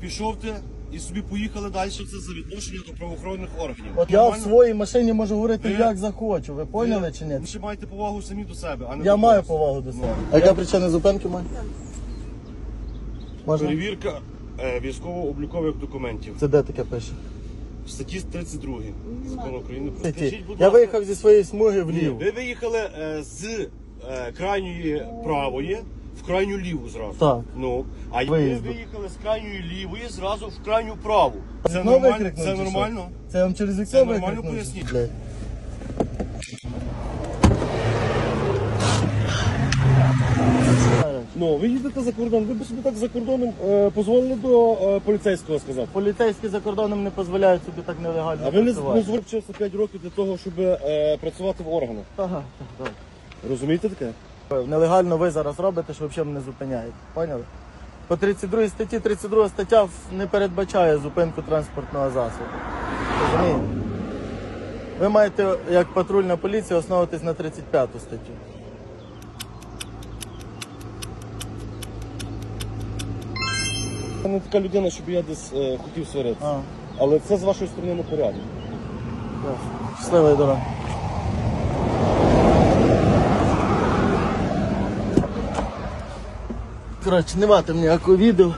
Пішов ти і собі поїхали далі. Це за відношення до правоохоронних органів. От я в Нормально? своїй машині можу говорити Ви- як захочу. Ви поняли чи ні? Ви ще маєте повагу самі до себе, а не Я до маю когось. повагу до себе. А яка причина зупинки має? Можна? Перевірка е, військово-облікових документів. Це де таке пише? В статті 32 закону України. про-. Скажіть, будь Я ласка, виїхав зі своєї смуги Ні, вліво. ви виїхали е, з е, крайньої правої в крайню ліву зразу. Так. Ну, а ви Виїзду. виїхали з крайньої лівої зразу в крайню праву. Це Вікно нормально? викрикнув Це чи що? нормально? Це вам через вікно Це нормально викрикнув, поясніть. Блядь. Ну, ви їздите за кордон, ви б собі так за кордоном е, дозволили до е, поліцейського сказати. Поліцейські за кордоном не дозволяють собі так нелегально. А ви не, працювати. не звучився 5 років для того, щоб е, працювати в органах. Ага, так, Розумієте таке? Нелегально ви зараз робите, що взагалі мене зупиняєте. Поняли? По 32 статті 32 стаття не передбачає зупинку транспортного засобу. Розумієте? Ви маєте, як патрульна поліція, основуватись на 35 статтю. Я не така людина, щоб я десь е, хотів сваритися. А, Але це з вашої сторони не порядок. ясно. Щасливої дороги. Коротше, не мати ніякого відео.